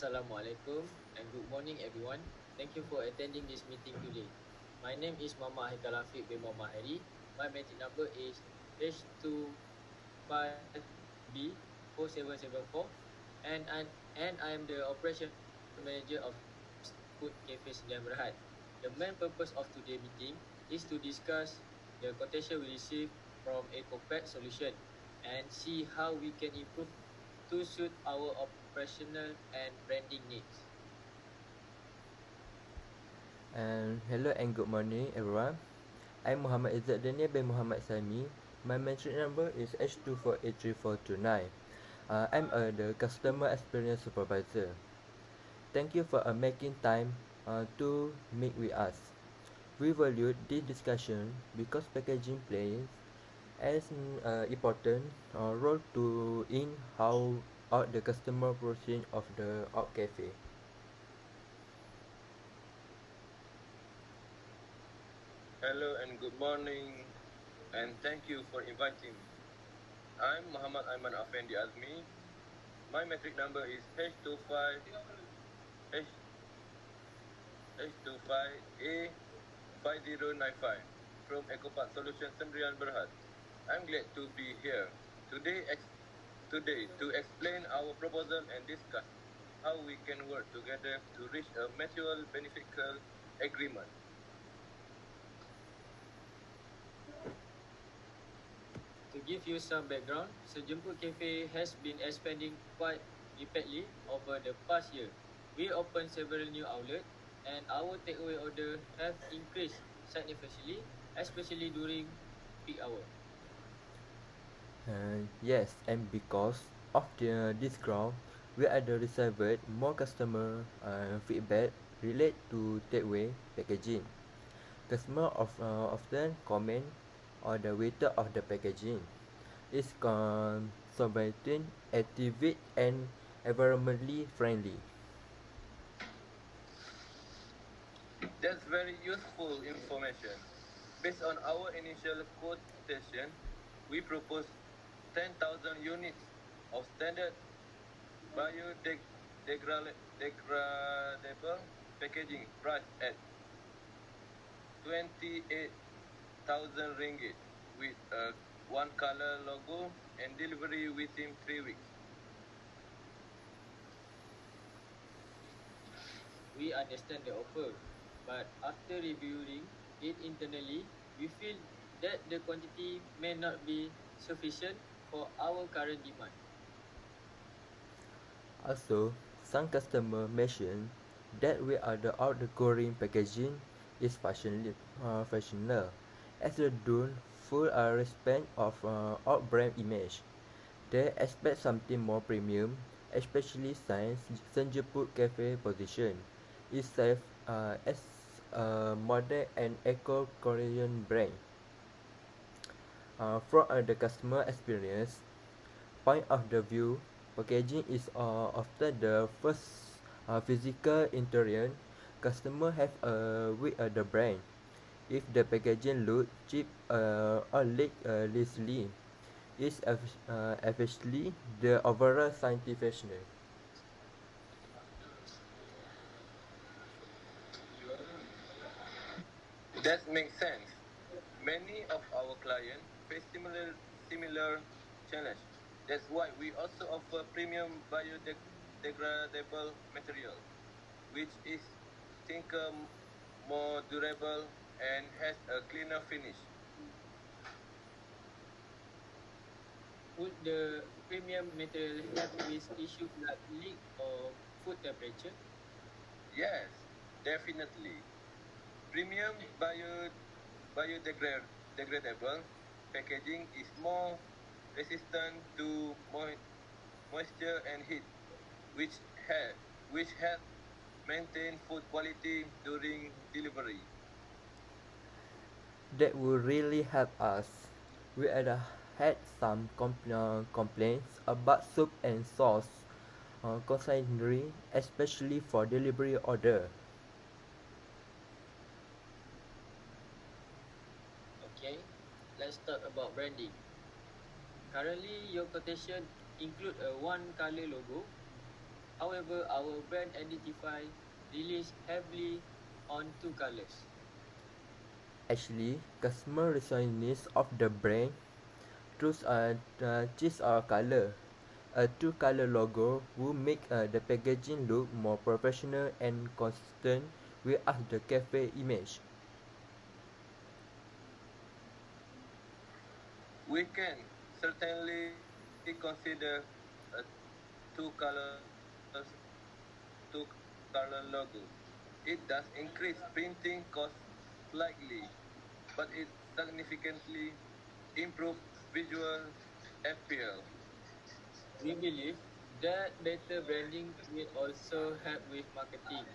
Assalamualaikum and good morning everyone. Thank you for attending this meeting today. My name is Mama Haikal Afiq bin Muhammad Hari. My metric number is H25B4774 and I, and I am the operation manager of Food Cafe Sdn Berhad. The main purpose of today's meeting is to discuss the quotation we received from EcoPack Solution and see how we can improve to suit our operational and branding needs. And hello and good morning everyone. I'm Muhammad Izzat Daniel bin Muhammad Sami. My metric number is H24834229. Uh, I'm uh, the customer experience supervisor. Thank you for uh, making time uh, to meet with us. We value this discussion because packaging plays as uh, important uh, role to in how out the customer portion of the out cafe. Hello and good morning and thank you for inviting me. I'm Muhammad Aiman Afendi Azmi. My metric number is H25 H H25A5095 from EcoPark Solutions Sendirian Berhad. I'm glad to be here today today to explain our proposal and discuss how we can work together to reach a mutual beneficial agreement. To give you some background, Sejemput Cafe has been expanding quite rapidly over the past year. We opened several new outlets and our takeaway order have increased significantly, especially during peak hour. Yes, and because of the this growth, we are the received more customer uh, feedback relate to takeaway packaging. Customer of, uh, often comment on the weight of the packaging. It's conservative, active, and environmentally friendly. That's very useful information. Based on our initial quotation, we propose 10,000 units of standard biodegradable packaging priced at 28,000 ringgit with a one color logo and delivery within three weeks. We understand the offer, but after reviewing it internally, we feel that the quantity may not be sufficient for our current demand. Also, some customer mentioned that we are the outgoing packaging is fashionable, uh, fashionable as they don't full uh, respect of uh, our brand image. They expect something more premium, especially since Senjeput Cafe position itself uh, as a modern and eco-Korean brand. Uh, from uh, the customer experience point of the view, packaging is uh, often the first uh, physical interaction customer have uh, with uh, the brand. If the packaging look cheap uh, or look uh, loosely, it's uh, especially the overall scientific. That makes sense. Many of our clients face similar similar challenge. That's why we also offer premium biodegradable material, which is thicker, more durable, and has a cleaner finish. Would the premium material help with issues like leak or food temperature? Yes, definitely. Premium bio biodegradable packaging is more resistant to mo- moisture and heat, which help which help maintain food quality during delivery. That would really help us. We had, uh, had some compl- uh, complaints about soup and sauce uh, consignee, especially for delivery order. Okay, let's talk about branding. Currently, your quotation include a one color logo. However, our brand identify relies heavily on two colors. Actually, customer responsiveness of the brand choose a uh, choose a color. A two-color logo will make uh, the packaging look more professional and consistent with the cafe image. We can certainly consider a two color two color logo. It does increase printing costs slightly, but it significantly improves visual appeal. We believe that better branding will also help with marketing,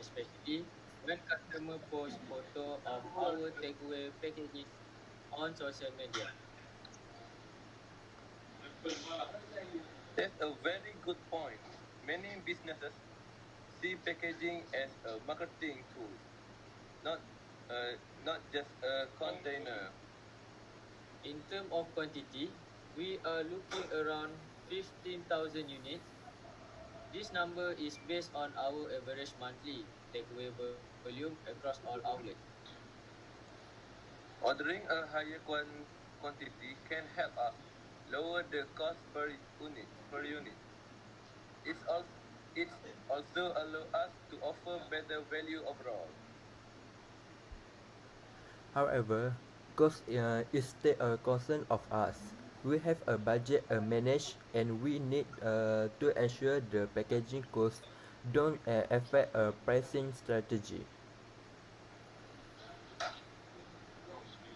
especially when customer post photo of our takeaway packages on social media. That's a very good point. Many businesses see packaging as a marketing tool, not uh, not just a container. In terms of quantity, we are looking around 15,000 units. This number is based on our average monthly takeaway volume across all outlets. Ordering a higher quan- quantity can help us lower the cost per unit. Per unit, it's also it also allow us to offer better value overall. However, cost uh, is still a concern of us. We have a budget uh, managed and we need uh, to ensure the packaging costs don't uh, affect a pricing strategy.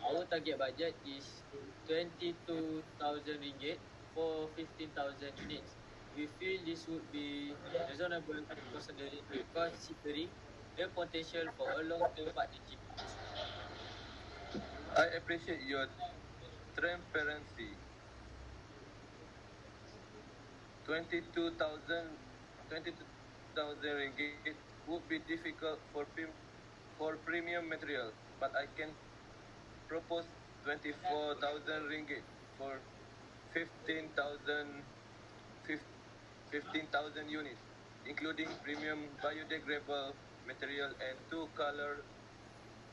Our target budget is 22,000 ringgit for 15,000 units. We feel this would be reasonable considering, considering the potential for a long-term partnership. I appreciate your transparency. 22,000 22,000 ringgit would be difficult for for premium material, but I can propose 24,000 ringgit for 15,000 fif- 15,000 units, including premium biodegradable material and two color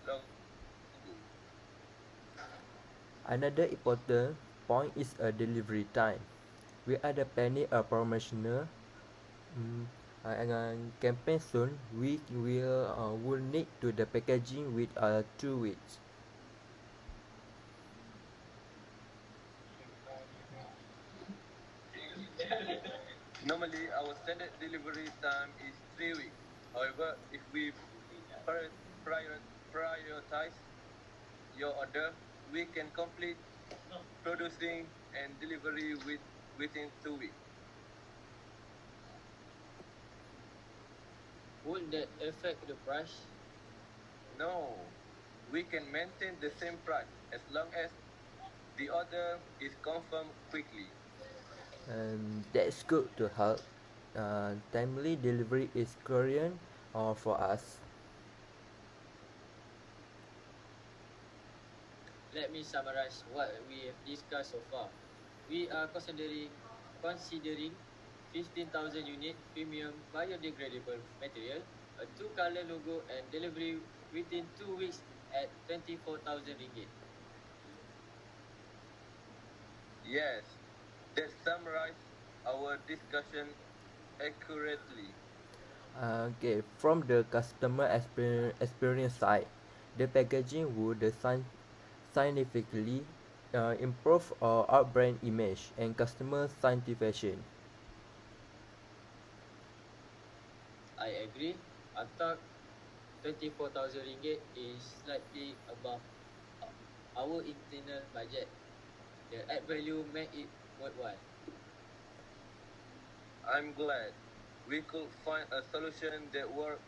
logo. Another important point is a delivery time. We are planning a promotional uh, uh, campaign soon. We will uh, will need to the packaging with uh, two weeks. Normally, our standard delivery time is three weeks. However, if we prior- prior- prioritize your order, we can complete producing and delivery with, within two weeks. Would that affect the price? No, we can maintain the same price as long as the order is confirmed quickly. And that's good to help. Uh, timely delivery is Korean uh, for us. Let me summarize what we have discussed so far. We are considering considering 15,000 unit premium biodegradable material, a two-color logo and delivery within two weeks at 24,000 ringgit. Yes, that summarizes our discussion accurately. Uh, okay, from the customer exper- experience side, the packaging would sign- significantly uh, improve our, our brand image and customer satisfaction. I agree. I thought 24,000 ringgit is slightly above uh, our internal budget. The add value make it worthwhile. I'm glad we could find a solution that works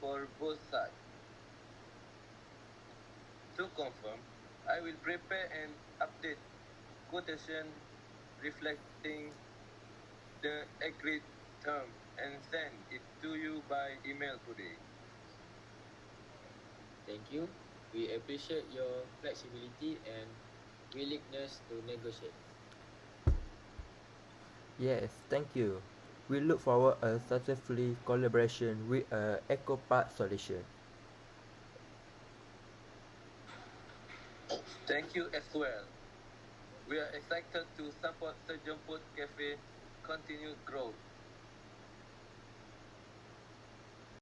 for both sides. To confirm, I will prepare an update quotation reflecting the agreed term and send it to you by email today. Thank you. We appreciate your flexibility and willingness to negotiate. Yes, thank you. We look forward a successful collaboration with a EcoPark solution. Thank you as well. We are excited to support Sejemput Cafe continued growth.